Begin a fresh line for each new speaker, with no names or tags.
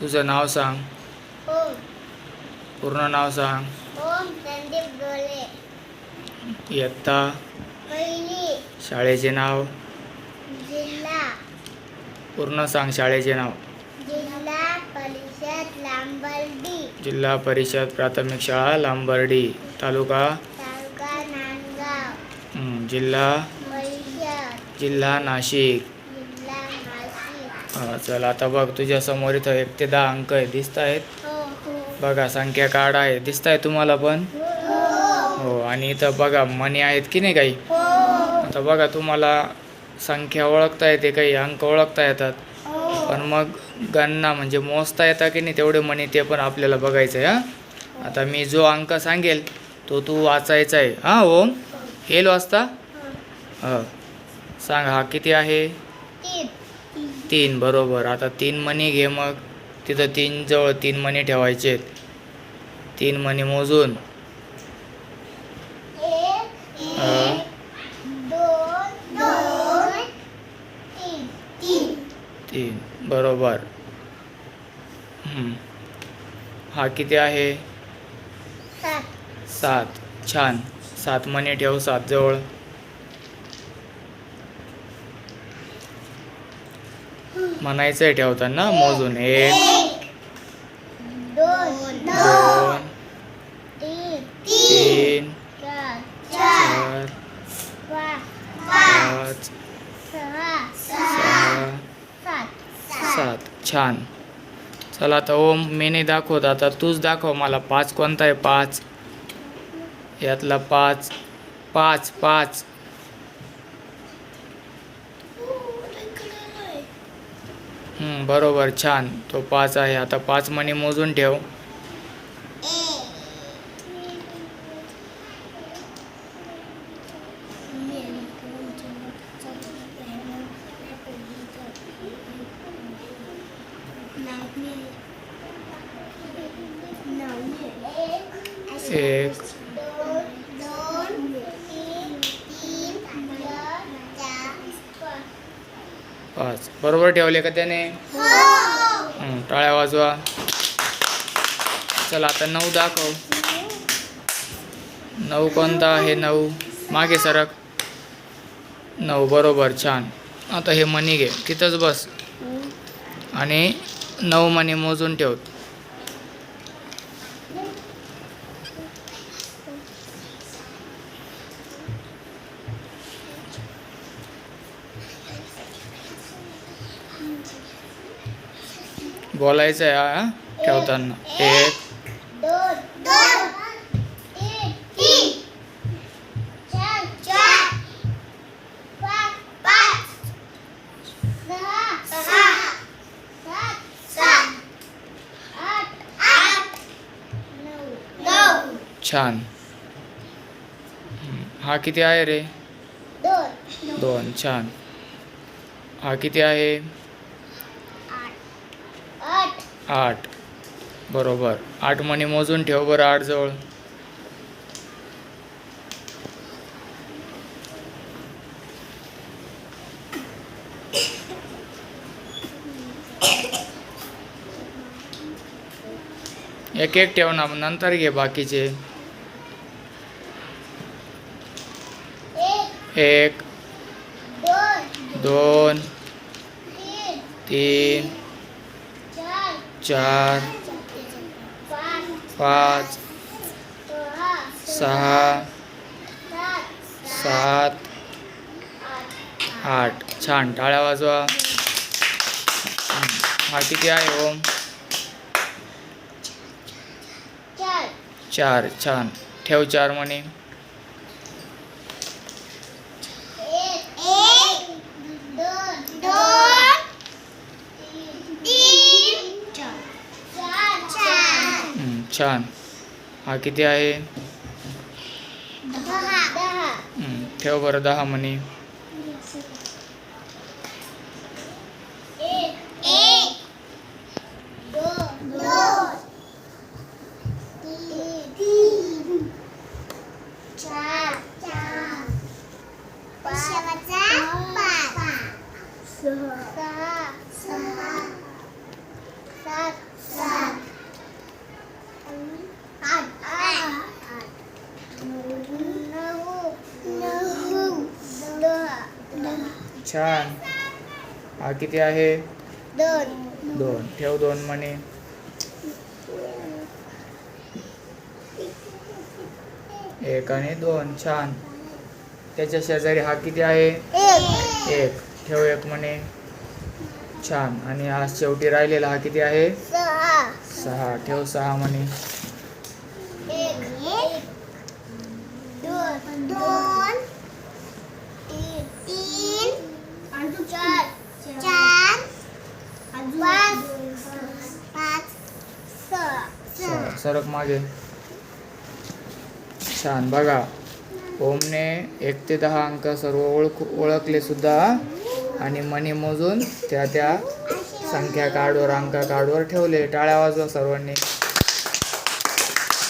तुझं नाव सांग.
ओम.
पूर्ण नाव सांग.
ओम संदीप डोले
इयत्ता.
पहिली.
शाळेचे नाव.
जिल्हा.
पूर्ण सांग शाळेचे नाव.
जिल्हा परिषद लांबर्डी.
जिल्हा परिषद प्राथमिक शाळा लांबर्डी. तालुका.
तालुका नांदगाव.
हं, जिल्हा.
परिषद
जिल्हा नाशिक
जिल्हा नाशिक.
हा, चल आता बघ तुझ्या समोर इथं एक ते दहा अंक आहे दिसत आहेत
हो हो.
बघा संख्या कार्ड आहे दिसत आहे तुम्हाला पण? हो. आणि इथं बघा मनी आहेत की नाही काही?
हो.
आता बघा तुम्हाला संख्या ओळखता येते काही अंक ओळखता येतात?
हो.
पण मग गणना म्हणजे मोजता येतात की नाही तेवढे मनी ते पण आपल्याला बघायचं आहे हा? आता मी जो अंक सांगेल तो तू वाचायचा आहे. हां ओम? येईल वाचता? हो. सांग हा किती आहे?
तीन
बरोबर. आता तीन मनी घे मग. तिथं तीन जवळ तीन मनी ठेवायचे तीन मनी मोजून.
तीन
बरोबर. हं. किती आहे?
सात.
सात. छान. सात मनी ठेव सात जवळ. म्हणायचं आहे ठेवताना मोजून एक
दोन तीन चार पाच सहा सात
सात छान चला आता ओम मी नाही दाखवत आता तूच दाखव मला पाच कोणता आहे पाच. यातला पाच पाच पाच हं, बरोबर छान. तो पाच आहे. आता पाच मणी मोजून ठेव. एक
दोन तीन तीन चार
पाच बरोबर ठेवले का त्याने? हं, टाळ्या वाजवा. चला आता नऊ दाखव. नऊ कोणता आहे? नऊ. मागे सरक. नऊ बरोबर छान. आता हे मनी घे. तिथंच बस. आणि नऊ मनी मोजून ठेव. बोलायचं आहे हा? ठेवताना. एक छान. हा किती आहे रे?
दोन
छान. हा किती आहे?
आठ.
बरोबर. आठ मणी मोजून ठेव बरं आठ जवळ. एक एक ठेव ना नंतर घे बाकीचे.
एक दोन
दोन
तीन
तीन
चार पाच सहा सात आठ.
छान. टाळ्या वाजवा. हं, हा किती आहे ओम?
चार.
चार. छान. ठेव चार म्हणे
एक एक दोन दोन तीन चार चार
हं, छान हा किती आहे
दहा दहा
हं, ठेव बरं दहा म्हणे
एक एक दोन दोन तीन तीन चार चार पाच पाच सहा सहा सहा सात
छान. हा किती आहे?
दोन.
दोन. ठेव दोन मणी एक आणि दोन. छान. त्याच्या शेजारी हा किती आहे?
एक.
ठेव एक मणी छान. आणि हा शेवटी राहिलेला हा किती आहे?
सहा.
ठेव सहा मणी
एक. दोन. तीन. चार.
सरक मागे. छान. बघा. ओमने एक ते दहा अंक सर्व ओळख ओळखले सुद्धा. आणि मनी मोजून त्या त्या संख्या कार्डवर अंक कार्डवर ठेवले. टाळ्या वाजवा सर्वांनी.